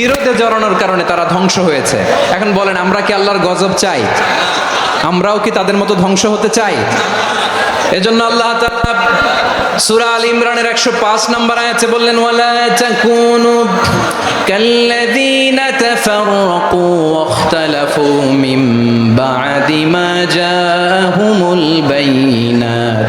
বিরোধে জড়ানোর কারণে তারা ধ্বংস হয়েছে। এখন বলেন, আমরা কি আল্লাহর গজব চাই? আমরাও কি তাদের মতো ধ্বংস হতে চাই? এজন্য আল্লাহ সূরা আল ইমরানের 105 নম্বর আয়াতে বললেন, ওয়ালা তাকুনু ওয়াখতালাফু মিন বা'দি মা জাআহুমুল বাইনাত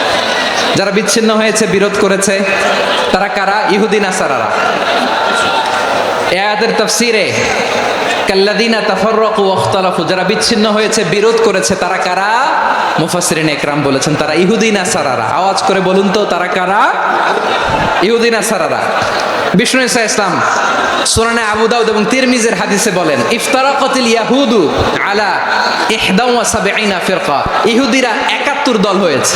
যারা বিচ্ছিন্ন হয়েছে, বিরোধ করেছে, তারা কারা? ইহুদি নাসারারা। এ আয়াতের তাফসিরে কাল্লাদিনা তাফাররাকু ওয়াখতালাফু যারা বিচ্ছিন্ন হয়েছে, বিরোধ করেছে, তারা কারা? মুফাসসিরিন একরাম বলেছেন, তারা ইহুদি নাসারারা। আওয়াজ করে বলুন তো, তারা কারা? ইহুদি নাসারারা। বিষ্ণু ইসা ইসলাম সুনানে আবু দাউদ এবং তিরমিজের হাদিসে বলেন, ইফতারাকাতিল ইয়াহুদু আলা ইহদা ওয়া সাবঈনা ফিরকা। ইহুদিরা 71 দল হয়েছে।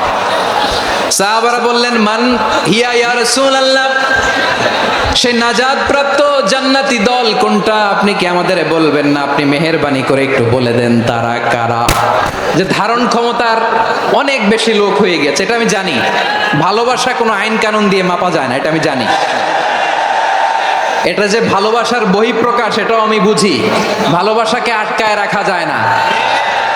সাহাবারা বললেন, মান হিয়া ইয়া রাসূলুল্লাহ? সেই নাজাদ প্রাপ্ত জান্নাতি দল কোনটা? আপনি কি আমাদের বলবেন না? আপনি মেহেরবানি করে একটু বলে দেন তারা কারা? যে ধারণ ক্ষমতার অনেক বেশি লোক হয়ে গেছে, এটা আমি জানি। ভালোবাসা কোনো আইন কানুন দিয়ে মাপা যায় না, এটা আমি জানি। এটা যে ভালোবাসার বহিঃপ্রকাশ, এটাও আমি বুঝি। ভালোবাসাকে আটকায় রাখা যায় না।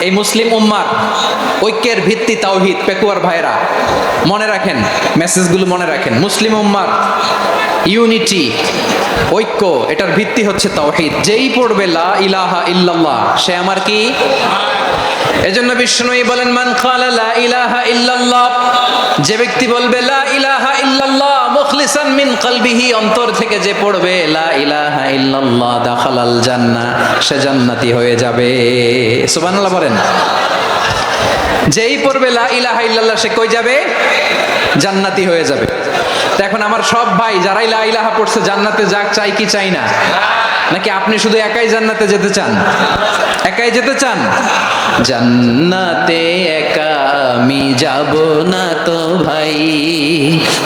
এই মুসলিম উম্মার ঐক্যের ভিত্তি তাওহিদ, পেকুয়ার ভাইরা মনে রাখেন, মেসেজগুলো মনে রাখেন। মুসলিম উম্মার ইউনিটি, ঐক্য, এটার ভিত্তি হচ্ছে তাওহিদ। যেই পড়বে, লা ইলাহা ইল্লাল্লাহ, সে আমার কি? এজন্য বিষ্ণুই বলেন, মান কালা লা ইলাহা ইল্লাল্লাহ যে ব্যক্তি বলবে, লা ইলাহা ইল্লাল্লাহ মুখলিসান মিন কলবিহি, অন্তর থেকে যে পড়বে, লা ইলাহা ইল্লাল্লাহ, দাখালাল জান্নাহ, সে জান্নাতি হয়ে যাবে। সুবহানাল্লাহ বলেন। যেই পড়বে, লা ইলাহা ইল্লাল্লাহ, সে কই যাবে? জান্নাতি হয়ে যাবে। এখন আমার সব ভাই, যারাই লা ইলাহা পড়ছে, জান্নাতে যাক, চাই কি, চাই না? নাকি আপনি শুধু একাই জান্নাতে যেতে চান? একাই যেতে চান? জান্নাতে একা আমি যাব না তো ভাই।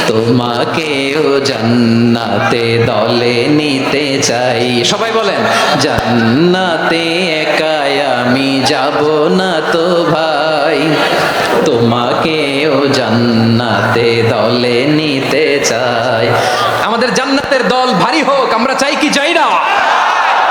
তোমাকেও জান্নাতে দলে নিতে চাই। সবাই বলেন, জান্নাতে একাই আমি যাব না তো ভাই। তোমাকেও জান্নাতে দলে নিতে চাই। আমাদের জান্নাতের দল ভারী হোক আমরা চাই কি চাই না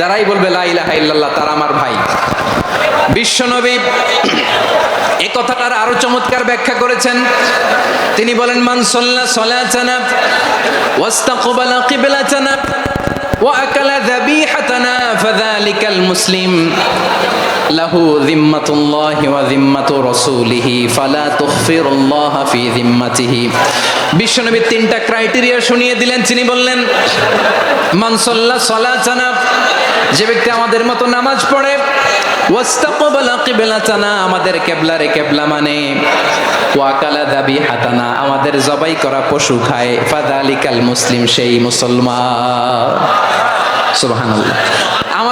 যারাই বলবে লা ইলাহা ইল্লাল্লাহ তারা আমার ভাই বিশ্বনবী এ কথাটার আরো চমৎকার ব্যাখ্যা করেছেন তিনি বলেন মান সাল্লা সালাতানা ওয়াস্তাকবালা কিবলাতানা وأكل ذبيحتنا فذلك المسلم له ذمة الله وذمة رسوله فلا تخفر الله في ذمته বিশ্বনবী তিনটা ক্রাইটেরিয়া শুনিয়ে দিলেন তিনি বললেন মানসল্লা সলাচানা যে ব্যক্তি আমাদের মতো নামাজ পড়ে আমাদের কেবলারে কেবলা মানে ওয়াকালা দাবি আমাদের জবাই করা পশু খায় মুসলিম সেই মুসলমান।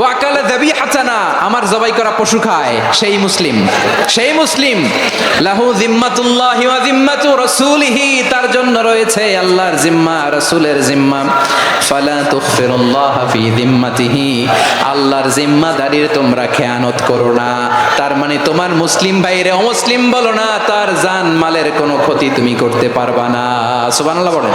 ওয়াকালে দেবী হাসানা আমার জবাই করা পশু খায়, সেই মুসলিম। সেই মুসলিম, লাহু জিম্মাতুল্লাহ ওয়া জিম্মাতু রাসূলিহি, তার জন্য রয়েছে আল্লাহর জিম্মা, রাসূলের জিম্মা। ফালা তুগফিরুল্লাহ ফি জিম্মাতিহি, আল্লাহর জিম্মাদারির তোমরা খেয়ানত করো না। তার মানে তোমার মুসলিম ভাইরে অমুসলিম বলো না, তার জান মালের কোনো ক্ষতি তুমি করতে পারবা না। সুবহানাল্লাহ বলেন।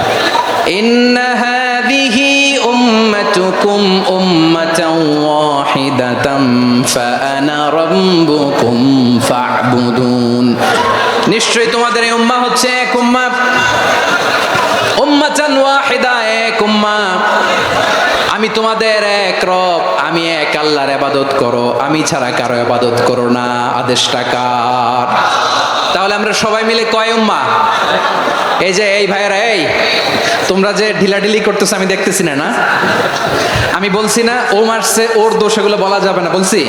إن هذه أمتكم أمة واحدة فأنا ربكم فاعبدون নিশ্চয়ই তোমাদের এই উম্মা হচ্ছে এক উম্মা উম্মাতান ওয়াহিদা এক উম্মা আমি তোমাদের এক রব আমি এক আল্লাহর ইবাদত করো আমি ছাড়া কারো ইবাদত করো না আদেশটা কার তাহলে আমরা সবাই মিলে কয় উম্মা? এই যে, এই ভাইয়েরা, এই, তোমরা যে ঢিলাঢিলি করতেছো, আমি দেখতেছি না না? আমি বলছি না, ও মারছে, ওর দোষ, এগুলো বলা যাবে না। বলছি,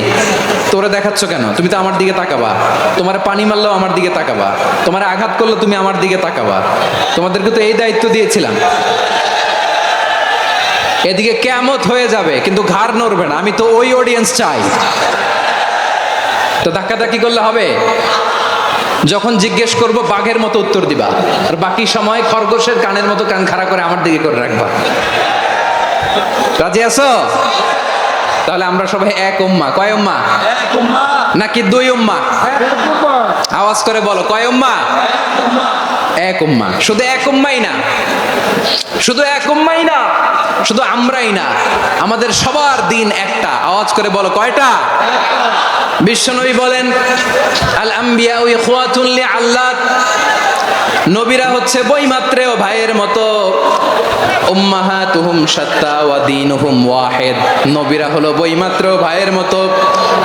তোরা দেখাচ্ছ কেন? তুমি তো আমার দিকে তাকাবা। তোমার পানি মারলেও আমার দিকে তাকাবা। তোমার আঘাত করলে তুমি আমার দিকে তাকাবা। তোমাদেরকে তো এই দায়িত্ব দিয়েছিলাম। এদিকে কেমত হয়ে যাবে, কিন্তু ঘাড় নড়বে না। আমি তো ওই অডিয়েন্স চাই। তো ধাক্কাধাক্কি করলে হবে? যখন জিজ্ঞেস করব বাঘের মতো উত্তর দিবা। আর বাকি সময় খরগোশের কানের মতো কান খাড়া করে আমার দিকে করে রাখবা। রাজি আছো? তাহলে আমরা সবাই এক উম্মা। কয় উম্মা? নাকি দুই উম্মা? আওয়াজ করে বলো কয় উম্মা? এক উম্মা। শুধু এক উম্মাই না। শুধু এক উম্মাই না, শুধু আমরাই না। আমাদের সবার দিন একটা। আওয়াজ করে বলো, কয়টা? বিশ্বনবী বলেন আল আম্বিয়া আল্লাহ নবীরা হচ্ছে বইমাত্রেও ভাইয়ের মতো। উম্মাহাতুহুম ওয়া দীনুহুম ওয়াহিদ। নবীরা হলো ভাইয়ের মতো।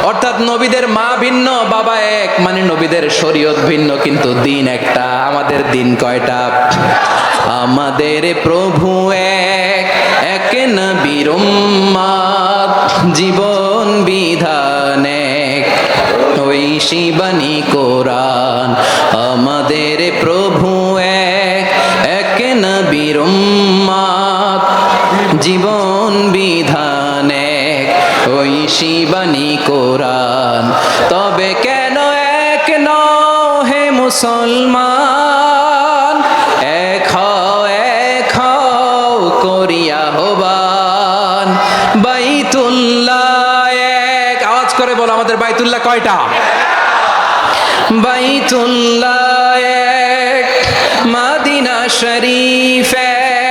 অর্থাৎ নবীদের মা ভিন্ন, বাবা এক মানে নবীদের শরীয়ত ভিন্ন, কিন্তু দিন একটা, আমাদের দিন কয়টা? আমাদের প্রভু এক এক নবীর জীবন এক ওই শিবানী কোরআন। আমাদের প্রভু এক এক নবীর জীবন বিধান এক, ওই শিবানী কোরআন। তবে কেন এক নও হে মুসলমান? এক এক করিয়া হবান বাইতুল্লাহ এক। আওয়াজ বাইতুল্লাহ কয়টা? বাইতুল্লাহ এক, মাদিনা শরীফ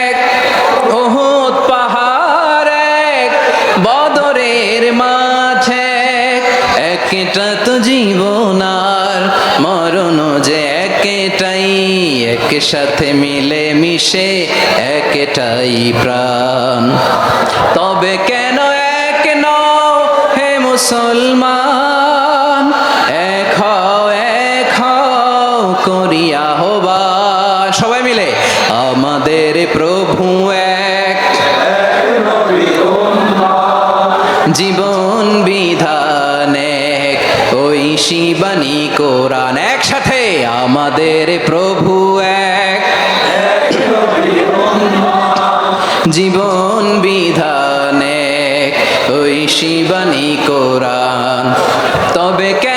এক ওহুদ পাহাড় এক, বদরের মাঝে একটা তো জীবন আর মরণ যে একটাই, একসাথে মিলে মিশে একটাই প্রাণ। তবে কেন এক নও হে মুসলমান? করিয়া হবা। সবাই মিলে, আমাদের প্রভু এক। জীবন বিধান এক, ওই শিবানী কোরআন একসাথে আমাদের প্রভু এক। জীবন বিধান এক, ওই শিবানী কোরআন। তবে কেন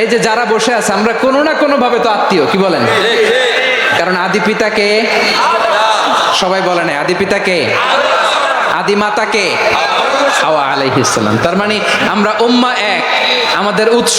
এই যে যারা বসে আছে, আমরা কোনো না কোনো ভাবে তো আত্মীয়, কি বলেন? কারণ আদি পিতাকে সবাই বলে না আদি পিতাকে আদি মাতাকে আলাইহিস সালাম। তার মানে আমরা উম্মা এক, আমাদের উৎস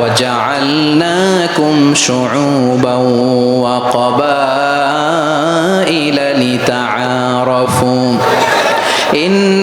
وجعلناكم شعوبا وقبائل لتعارفوا إن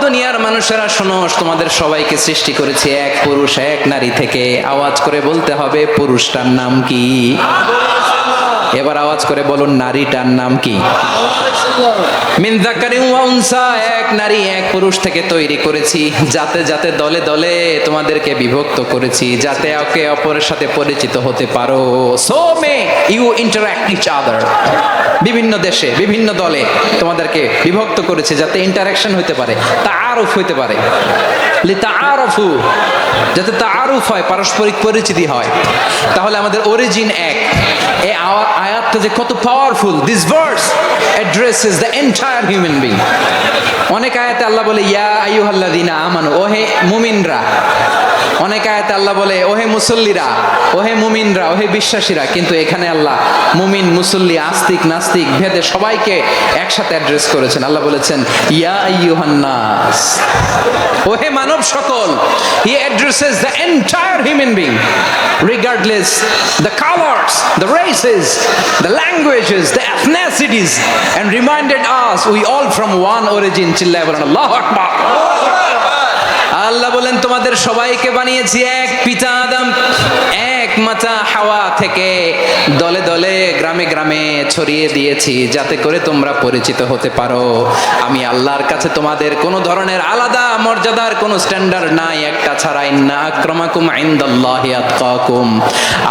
দুনিয়ার মানুষেরা, শোনো, তোমাদের সবাইকে সৃষ্টি এক পুরুষ, এক নারী থেকে। আওয়াজ করে বলতে হবে, পুরুষটার নাম কি? এবার আওয়াজ করে বলুন, নারীটার নাম কি? মিন যাকারিন ওয়া উনসা, এক নারী, এক পুরুষ থেকে তৈরি করেছি। যাতে যাতে দলে দলে তোমাদেরকে বিভক্ত করেছি, যাতে একে অপরের সাথে পরিচিত হতে পারো। So may you interact each other বিভিন্ন দেশে, বিভিন্ন দলে তোমাদেরকে বিভক্ত করেছে, যাতে ইন্টারাকশন হতে পারে, তাআরুফ হতে পারে। লিতাআরফু যাতে তাআরুফ হয়, পারস্পরিক পরিচিতি হয়। তাহলে আমাদের অরিজিন এক। আওয়া- আয়াতটা যে কত powerful this verse addresses the entire human being অনেক আয়াতে আল্লাহ বলে, ইয়া আইয়ুহাল্লাযিনা আমানু ওহে মুমিনরা অনেক আয়াতে আল্লাহ বলে, ওহে মুসল্লিরা, ওহে মুমিনরা, ওহে বিশ্বাসীরা, কিন্তু এখানে আল্লাহ মুমিন, মুসল্লি, আস্তিক, নাস্তিক, ভেদে সবাইকে একসাথে অ্যাড্রেস করেছেন। আল্লাহ বলেছেন, ইয়া আইয়ুহান্নাস, ওহে মানব সকল, he addresses the entire human being regardless the colors, the races, the languages, the ethnicities, and reminded us we all from one origin. চিল্লায় বলেন আল্লাহু বলেন, তোমাদের সবাইকে বানিয়েছি এক পিতা আদম, এক মাতা হাওয়া থেকে দলে দলে, গ্রামে গ্রামে ছড়িয়ে দিয়েছি, যাতে করে তোমরা পরিচিত হতে পারো। আমি আল্লাহর কাছে তোমাদের কোনো ধরনের আলাদা মর্যাদার কোনো স্ট্যান্ডার্ড নাই, একটা ছাড়া ইন্না আক্রমাকুম ইনদাল্লাহি আতকাকুম।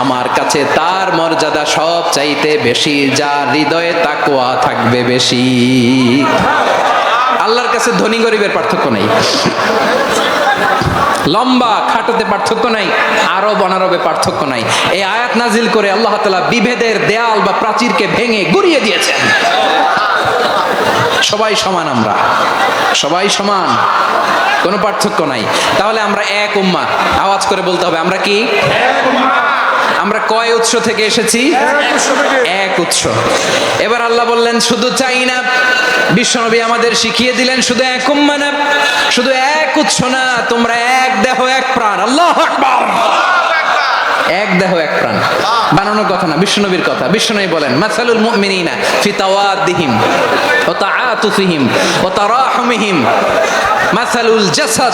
আমার কাছে তার মর্যাদা সব চাইতে বেশি, যার হৃদয়ে তাকওয়া থাকবে বেশি। আল্লাহর কাছে ধনী গরিবের পার্থক্য নেই। লম্বা খাটোতে পার্থক্য নাই আরব অনারবে পার্থক্য নাই। এই আয়াত নাজিল করে আল্লাহ তালা বিভেদের দেয়াল বা প্রাচীরকে ভেঙে গুড়িয়ে দিয়েছেন। সবাই সমান আমরা। সবাই সমান। কোনো পার্থক্য নাই। তাহলে আমরা এক উম্মা আওয়াজ করে বলতে হবে, আমরা কি? আমরা কয় উৎস থেকে এসেছি? এক উৎস এবার আল্লাহ বললেন শুধু চাই না বিশ্বনবী আমাদের শিখিয়ে দিলেন শুধু এক উম্মা না শুধু এক উৎস না তোমরা এক দেহ এক প্রাণ। আল্লাহ আকবার। এক দেহ এক প্রাণ। বানানোর কথা না বিশ্বনবীর কথা। বিশ্বনবী বলেন মাসালুল মুমিনিনা ফি তাওয়াদ্দিহিম ওয়া তাআতুফিহিম ওয়া তারাহুমিহিম। মাসালুল জাসাদ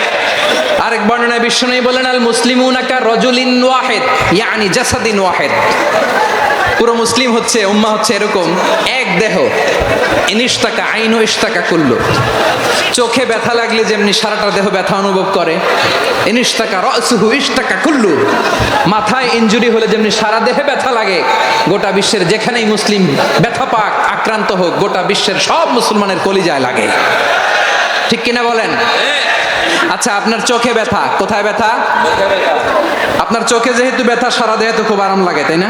আরেক বর্ণনায় বিশ্বনবী বলেন, আল মুসলিমুনাকা রজুলিন ওয়াহিদ, ইয়ানি জাসাদিন ওয়াহিদ। পুরো মুসলিম হচ্ছে, উম্মা হচ্ছে এরকম, এক দেহ। ইনিশতাকা আইন ইশতাকা কুল্লু। চোখে ব্যথা লাগলে যেমনি সারাটা দেহ ব্যথা অনুভব করে, ইনিশতাকা রসুহু ইশতাকা কুল্লু। মাথায় ইনজুরি হলে যেমনি সারা দেহে ব্যথা লাগে, গোটা বিশ্বের যেখানেই মুসলিম ব্যথা পাক, আক্রান্ত হোক, গোটা বিশ্বের সব মুসলমানের কলিজায় লাগে। ঠিক কিনা বলেন? আচ্ছা আপনার চোখে ব্যথা কোথায় ব্যথা? আপনার চোখে যেহেতু ব্যথা সারা দেহে তো খুব আরাম লাগে তাই না?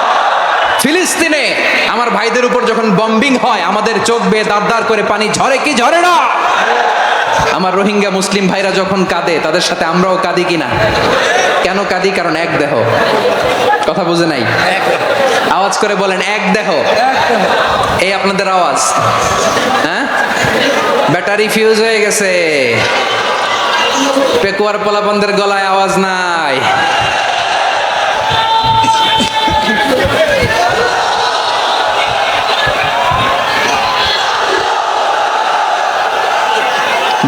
ফিলিস্তিনে আমার ভাইদের উপর যখন বম্বিং হয়, আমাদের চোখ বেয়ে দাঁড় করে পানি ঝরে কি ঝরে না? আমার রোহিঙ্গা মুসলিম ভাইরা যখন কাঁদে, তাদের সাথে আমরাও কাঁদি কিনা? কেন কাঁদি? কারণ এক দেহ। কথা বুঝে নাই? আওয়াজ করে বলেন, এক দেহ। এই আপনাদের আওয়াজ। হ্যাঁ? ব্যাটারি ফিউজ হয়ে গেছে। পেকুয়ার পোলাপনদের গলায় আওয়াজ নাই।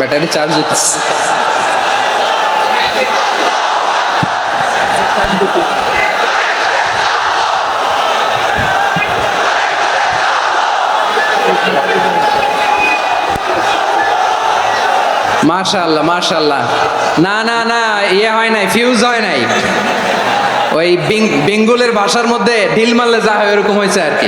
ব্যাটারি চার্জ হচ্ছে। মাশাল্লাহ না না না ইয়ে হয় নাই ফিউজ হয় নাই। ওই বেঙ্গলের ভাষার মধ্যে ঢিল মারলে যা হয় এরকম হয়েছে আর কি।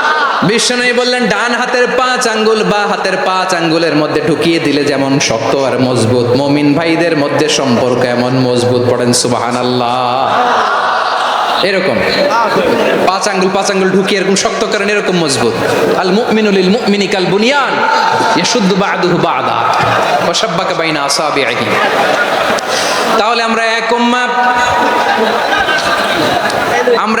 বিশ্বনবী বললেন, ডান হাতের পাঁচ আঙ্গুল, বা হাতের পাঁচ আঙ্গুলের মধ্যে ঢুকিয়ে দিলে যেমন শক্ত আর মজবুত। মমিন ভাইদের মধ্যে সম্পর্ক এমন মজবুত, পড়েন সুবহানাল্লাহ। এরকম। পাঁচ আঙ্গুল পাঁচ আঙ্গুল ঢুকিয়ে এরকম শক্ত করেন, এরকম মজবুত। আল মুমিনুল লিল মুমিনি কাল বুনিয়ান, ইয়াশুদ্দু বা'দুহু বা'দা, ওয়া শাব্বাকা বাইনা আসাবিহি তাহলে আমরা এক উম্মাহ, আমরা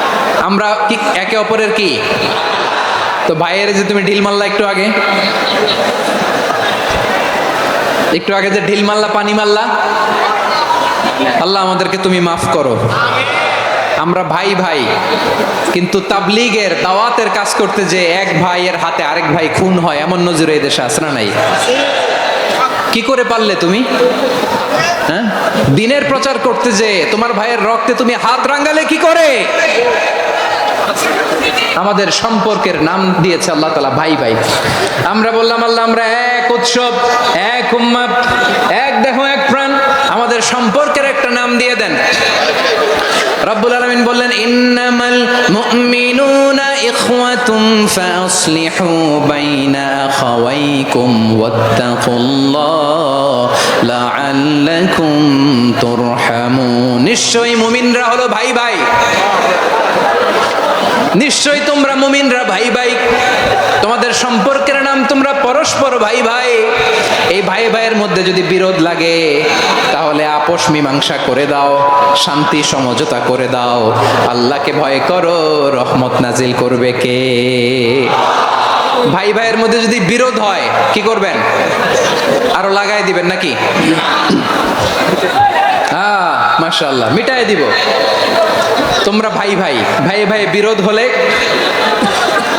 আমরা কি একে অপরের কি? তো ভাইয়ের যে তুমি ঢিল মারলা একটু আগে। একটু আগে যে ঢিল মারলা, পানি মারলা। আল্লাহ আমাদেরকে তুমি মাফ করো। আমরা ভাই ভাই, কিন্তু তাবলিগের দাওয়াতের কাজ করতে যে এক ভাইয়ের হাতে আরেক ভাই খুন হয়, এমন নজরে এই দেশে আসরা নাই? কি করে পারলে তুমি? হ্যাঁ? দিনের প্রচার করতে যে তোমার ভাইয়ের রক্তে তুমি হাত রাঙ্গালে কি করে? আমাদের সম্পর্কের নাম দিয়েছে আল্লাহ তালা ভাই ভাই। আমরা বললাম, আল্লাহ, আমরা এক উৎসব, এক উম্মাদ এক দেহ, এক প্রাণ, আমাদের সম্পর্কের একটা নাম দিয়ে দেন। রব্বুল আলামিন বললেন, ইন্নামাল মুমিনুনা ইখওয়াতুম ফাসলিহু বাইনা আখাওয়াইকুম ওয়াত্তাকুল্লাহ লাআল্লাকুম তুরহামুন। নিশ্চয়ই মুমিনরা হলো ভাই ভাই। নিশ্চয়ই তোমরা মুমিনরা ভাই ভাই। তোমাদের সম্পর্কের নাম তোমরা পরস্পর ভাই ভাই। এই ভাই ভাইয়ের মধ্যে যদি বিরোধ লাগে, তাহলে আপোষ মীমাংসা করে দাও, শান্তি সমঝোতা করে দাও। আল্লাহকে ভয় করো, রহমত নাজিল করবে কে? ভাই ভাইয়ের মধ্যে যদি বিরোধ হয়, কি করবেন? আরও লাগাই দিবেন নাকি? হ্যাঁ মাশাআল্লাহ মিটাই দিব। তোমরা ভাই ভাই ভাই ভাই বিরোধ হলে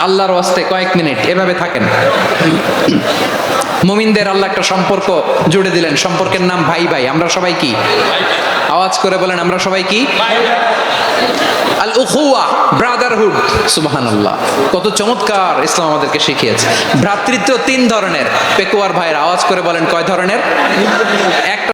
আল্লাহর ওয়াস্তে কয়েক মিনিট, এভাবে থাকেন। মুমিনদের আল্লাহ একটা সম্পর্ক জুড়ে দিলেন। সম্পর্কের নাম ভাই ভাই, আমরা সবাই কি? আওয়াজ করে বলেন, আমরা সবাই কি? আল উখুয়া ব্রাদারহুড। সুবহানাল্লাহ। কত চমৎকার ইসলাম আমাদেরকে শিখিয়েছে। ভ্রাতৃত্ব তিন ধরনের। পেকুয়ার ভাইয়ের আওয়াজ করে বলেন, কয় ধরনের?